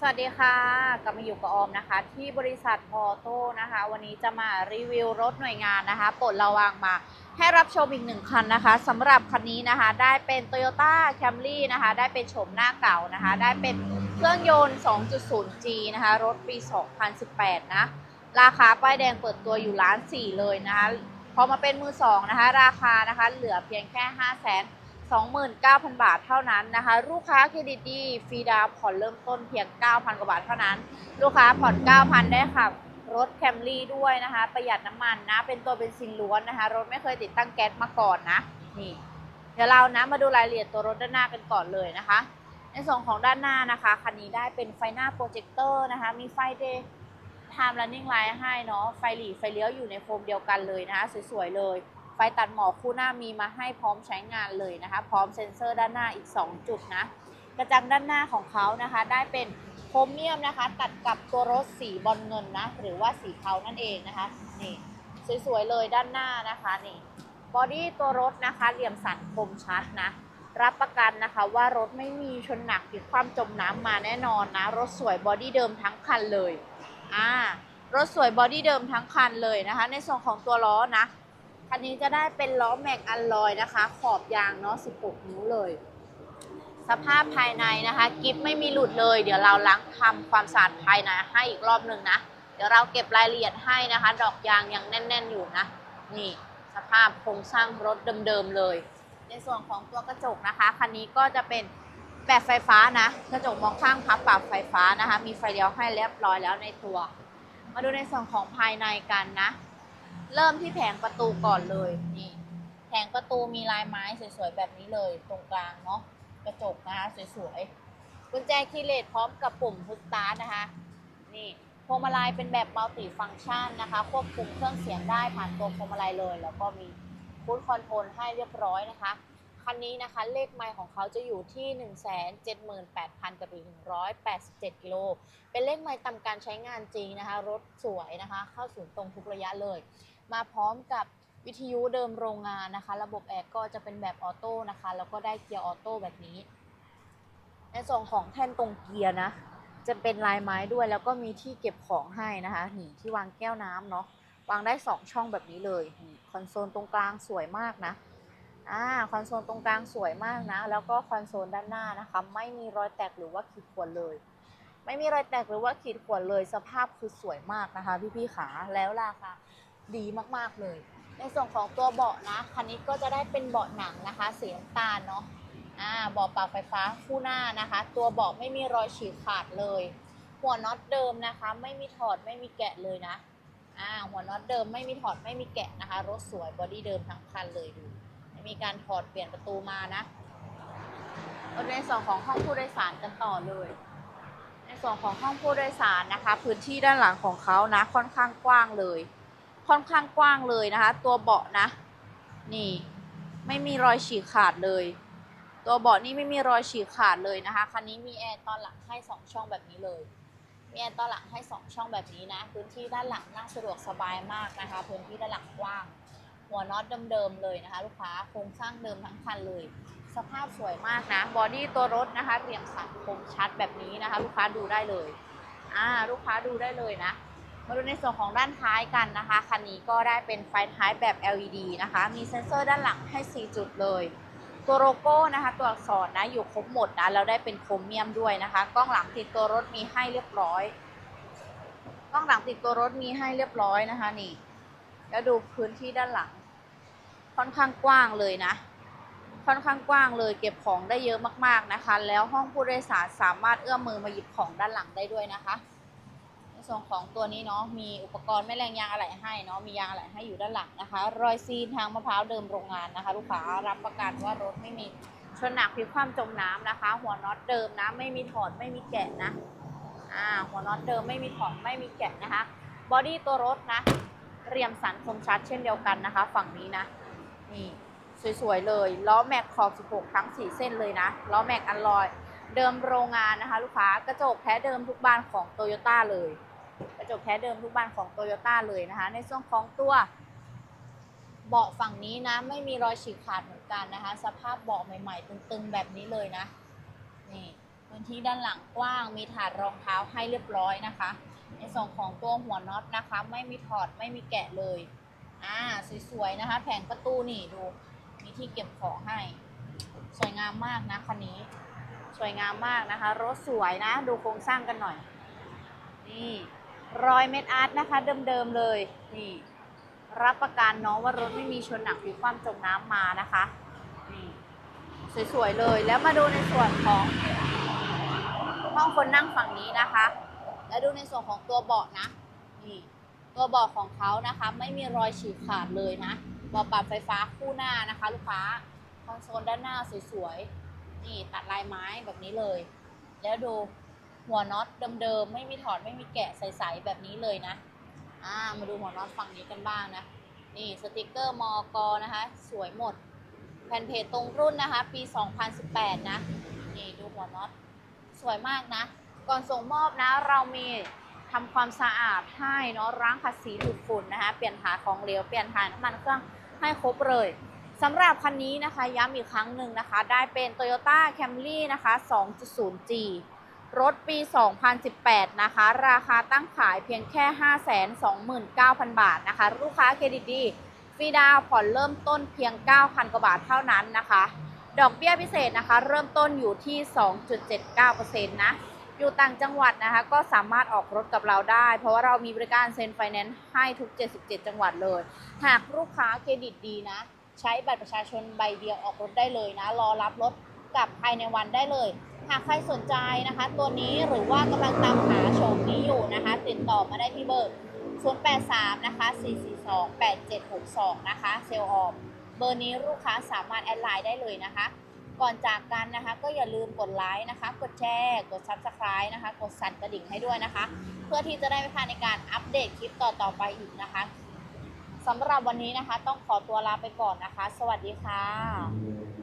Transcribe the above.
สวัสดีค่ะกลับมาอยู่กับออมนะคะ ที่บริษัทพอโต้นะคะ วันนี้จะมารีวิวรถหน่วยงานนะคะปรดระวังมาให้รับชมอีกหนึ่งคันนะคะสำหรับคันนี้นะคะ ได้เป็น Toyota Camry นะคะ ได้เป็นโฉมหน้าเก่านะคะ ได้เป็นเครื่องยนต์ 2.0G นะคะ รถปี 2018 นะ ราคาป้ายแดงเปิดตัวอยู่ล้านสี่เลยนะคะ พอมาเป็นมือสองนะคะ ราคานะคะ เหลือเพียงแค่ 5 0 0 0 0 29,000 บาทเท่านั้นนะคะ ลูกค้าเครดิตดีฟรีดาวผ่อนเริ่มต้นเพียง 9,000 กว่าบาทเท่านั้น ลูกค้าผ่อน 9,000 ได้ค่ะ รถแคมรี่ด้วยนะคะ ประหยัดน้ำมันนะ เป็นตัวเป็นซินล้วนนะคะ รถไม่เคยติดตั้งแก๊สมาก่อนนะ นี่ เดี๋ยวเรานะมาดูรายละเอียดตัวรถด้านหน้ากันก่อนเลยนะคะ ในส่วนของด้านหน้านะคะ คันนี้ได้เป็นไฟหน้าโปรเจคเตอร์นะคะ มีไฟเดย์ time running light ให้เนาะ ไฟหลีไฟเลี้ยวอยู่ในโฟมเดียวกันเลยนะคะ สวยๆเลย ไฟตัดหมอกคู่หน้ามีมาให้พร้อมใช้งานเลยนะคะ พร้อมเซ็นเซอร์ด้านหน้าอีก 2 จุดนะ กระจังด้านหน้าของเขานะคะ ได้เป็นโครเมียมนะคะ ตัดกับตัวรถสีบอลเงินนะ หรือว่าสีเทานั่นเองนะคะนี่สวยๆเลยด้านหน้านะคะนี่บอดี้ตัวรถนะคะเหลี่ยมสันคมชัดนะรับประกันนะคะว่ารถไม่มีชนหนักหรือความจมน้ำมาแน่นอนนะ รถสวยบอดี้เดิมทั้งคันเลยอ่ารถสวยบอดี้เดิมทั้งคันเลยนะคะ ในส่วนของตัวล้อนะ คันนี้จะได้เป็นล้อแม็กอัลลอยนะคะ ขอบยางเนาะ 16 นิ้วเลย สภาพภายในนะคะ กิฟไม่มีหลุดเลย เดี๋ยวเราล้างทำความสะอาดภายในให้อีกรอบหนึ่งนะ เดี๋ยวเราเก็บรายละเอียดให้นะคะ ดอกยางยังแน่น ๆ อยู่นะ นี่สภาพโครงสร้างรถเดิมๆเลย ในส่วนของตัวกระจกนะคะ คันนี้ก็จะเป็นแบบไฟฟ้านะ กระจกมองข้างพับปรับไฟฟ้านะคะ มีไฟเลี้ยวให้เรียบร้อยแล้วในตัว มาดูในส่วนของภายในกันนะ เริ่มที่แผงประตูก่อนเลยนี่แผงประตูมีลายไม้สวยๆแบบนี้เลยตรงกลางเนาะกระจกนะคะสวยๆกุญแจคีย์เลสพร้อมกับปุ่มพุชตาร์นะคะ นี่พวงมาลัยเป็นแบบมัลติฟังก์ชันนะคะ ควบคุมเครื่องเสียงได้ผ่านตัวพวงมาลัยเลย แล้วก็มีฟูดคอนโทรลให้เรียบร้อยนะคะ คันนี้นะคะเลขไมล์ของเขาจะอยู่ที่ 178,000 กับอีก 187 กิโล เป็นเลขไมล์ตามการใช้งานจริงนะคะ รถสวยนะคะ เข้าศูนย์ตรงทุกระยะเลย มาพร้อมกับวิทยุเดิมโรงงานนะคะ ระบบแอร์ก็จะเป็นแบบออโต้นะคะ แล้วก็ได้เกียร์ออโต้แบบนี้ ในส่วนของแท่นตรงเกียร์นะ จะเป็นลายไม้ด้วย แล้วก็มีที่เก็บของให้นะคะนี่ที่วางแก้วน้ำเนาะวางได้ 2 ช่องแบบนี้เลยนี่คอนโซลตรงกลางสวยมากนะอ่าคอนโซลตรงกลางสวยมากนะ แล้วก็คอนโซลด้านหน้านะคะ ไม่มีรอยแตกหรือว่าขีดข่วนเลย ไม่มีรอยแตกหรือว่าขีดข่วนเลย สภาพคือสวยมากนะคะ พี่ๆขาแล้วราคา ดีมากๆเลย ในส่วนของตัวเบาะนะคันนี้ก็จะได้เป็นเบาะหนังนะคะสีน้ำตาลเนาะอ่าเบาะปรับไฟฟ้าคู่หน้านะคะ ตัวเบาะไม่มีรอยฉีกขาดเลย หัวน็อตเดิมนะคะ ไม่มีถอดไม่มีแกะเลยนะอ่าหัวน็อตเดิมไม่มีถอดไม่มีแกะนะคะ รถสวยบอดี้เดิมทั้งคันเลยดูมีการถอดเปลี่ยนประตูมานะในส่วนของห้องผู้โดยสารกันต่อเลย ในส่วนของห้องผู้โดยสารนะคะ พื้นที่ด้านหลังของเขานะค่อนข้างกว้างเลย ค่อนข้างกว้างเลยนะคะ ตัวเบาะนะ นี่ ไม่มีรอยฉีกขาดเลย ตัวเบาะนี่ไม่มีรอยฉีกขาดเลยนะคะคันนี้มีแอร์ตอนหลังให้สองช่องแบบนี้เลยมีแอร์ตอนหลังให้สองช่องแบบนี้นะ พื้นที่ด้านหลังนั่งสะดวกสบายมากนะคะ พื้นที่ด้านหลังกว้าง หัวน็อตเดิมๆเลยนะคะ ลูกค้าโครงสร้างเดิมทั้งคันเลย สภาพสวยมากนะบอดี้ตัวรถนะคะเรียงสันคมชัดแบบนี้นะคะ ลูกค้าดูได้เลยอ่าลูกค้าดูได้เลยนะ มาดูในส่วนของด้านท้ายกันนะคะ คันนี้ก็ได้เป็นไฟท้ายแบบ LED นะคะ มีเซ็นเซอร์ด้านหลังให้ 4 จุดเลย ตัวโลโก้นะคะ ตัวอักษรนะอยู่ครบหมดนะ แล้วได้เป็นโครเมียมด้วยนะคะ กล้องหลังติดตัวรถมีให้เรียบร้อย กล้องหลังติดตัวรถมีให้เรียบร้อยนะคะนี่ แล้วดูพื้นที่ด้านหลัง ค่อนข้างกว้างเลยนะ ค่อนข้างกว้างเลย เก็บของได้เยอะมากๆนะคะ แล้วห้องผู้โดยสารสามารถเอื้อมมือมาหยิบของด้านหลังได้ด้วยนะคะ ในส่วนของตัวนี้เนาะมีอุปกรณ์แม่แรงยางอะไหล่ให้เนาะมียางอะไหล่ให้อยู่ด้านหลังนะคะ รอยซีนทางมะพร้าวเดิมโรงงานนะคะ ลูกค้ารับประกันว่ารถไม่มีชนหนักพลิกคว่ำจมน้ำนะคะ หัวน็อตเดิมนะไม่มีถอดไม่มีแกะนะอ่าหัวน็อตเดิมไม่มีถอดไม่มีแกะนะคะบอดี้ตัวรถนะเรียมสันคมชัดเช่นเดียวกันนะคะ ฝั่งนี้นะนี่สวยๆเลยล้อแม็กขอบ 16 ทั้ง 4 เส้นเลยนะล้อแม็กอัลลอย เดิมโรงงานนะคะ ลูกค้ากระจกแท้เดิมทุกบานของโตโยต้าเลย กระจกแท้เดิมทุกบานของโตโยต้าเลยนะคะ ในส่วนของตัวเบาะฝั่งนี้นะ ไม่มีรอยฉีกขาดเหมือนกันนะคะ สภาพเบาะใหม่ๆ ตึงๆ แบบนี้เลยนะนี่พื้นที่ด้านหลังกว้างมีถาดรองเท้าให้เรียบร้อยนะคะ ในส่วนของตัวหัวน็อตนะคะ ไม่มีถอดไม่มีแกะเลยอ่าสวยๆนะคะ แผงประตูนี่ดู มีที่เก็บของให้ สวยงามมากนะคันนี้ สวยงามมากนะคะ รถสวยนะ ดูโครงสร้างกันหน่อย นี่รอยเม็ดอาร์ตนะคะ เดิมๆเลย นี่ รับประกันเน้องว่ารถไม่มีชนหนักหรือความจมน้ำมานะคะ นี่สวยๆเลยแล้วมาดูในส่วนของห้องคนนั่งฝั่งนี้นะคะ แล้วดูในส่วนของตัวเบาะนะ นี่ตัวเบาะของเขานะคะ ไม่มีรอยฉีกขาดเลยนะเบาะปรับไฟฟ้าคู่หน้านะคะ ลูกค้าคอนโซลด้านหน้าสวยๆ นี่ตัดลายไม้แบบนี้เลย แล้วดูหัวน็อตเดิมๆไม่มีถอดไม่มีแกะใสๆแบบนี้เลยนะอ่ามาดูหัวน็อตฝั่งนี้กันบ้างนะ นี่สติกเกอร์มอกนะคะ สวยหมด แผ่นเพจตรงรุ่นนะคะ ปี 2018 นะ นี่ดูหัวน็อตสวยมากนะ ก่อนส่งมอบนะ เรามีทำความสะอาดให้เนาะล้างขัดสีดูดฝุ่นนะคะ เปลี่ยนถาของเหลวเปลี่ยนถาน้ำมันเครื่องให้ครบเลย สำหรับคันนี้นะคะย้ำอีกครั้งหนึ่งนะคะ ได้เป็น Toyota Camry นะคะ 2.0G รถปี 2018 นะคะ ราคาตั้งขายเพียงแค่ 529,000 บาทนะคะ ลูกค้าเครดิตดีฟรีดาวผ่อนเริ่มต้นเพียง 9,000 กว่าบาทเท่านั้นนะคะ ดอกเบี้ยพิเศษนะคะ เริ่มต้นอยู่ที่ 2.79%นะอยู่ต่างจังหวัดนะคะก็สามารถออกรถกับเราได้ เพราะว่าเรามีบริการเซ็นไฟแนนซ์ให้ทุก 77 จังหวัดเลย หากลูกค้าเครดิตดีนะ ใช้บัตรประชาชนใบเดียวออกรถได้เลยนะ รอรับรถกลับภายในวันได้เลย หากใครสนใจนะคะ ตัวนี้หรือว่ากำลังตามหาโฉมนี้อยู่นะคะ ติดต่อมาได้ที่เบอร์ 083 นะคะ 442 8762 นะคะ เซลล์ออมเบอร์นี้ลูกค้าสามารถแอดไลน์ได้เลยนะคะ ก่อนจากกันนะคะ ก็อย่าลืมกดไลค์นะคะ กดแชร์ กด Subscribe นะคะ กดสั่นกระดิ่งให้ด้วยนะคะ เพื่อที่จะได้ไม่พลาดในการอัปเดตคลิปต่อๆไปอีกนะคะ สำหรับวันนี้นะคะ ต้องขอตัวลาไปก่อนนะคะ สวัสดีค่ะ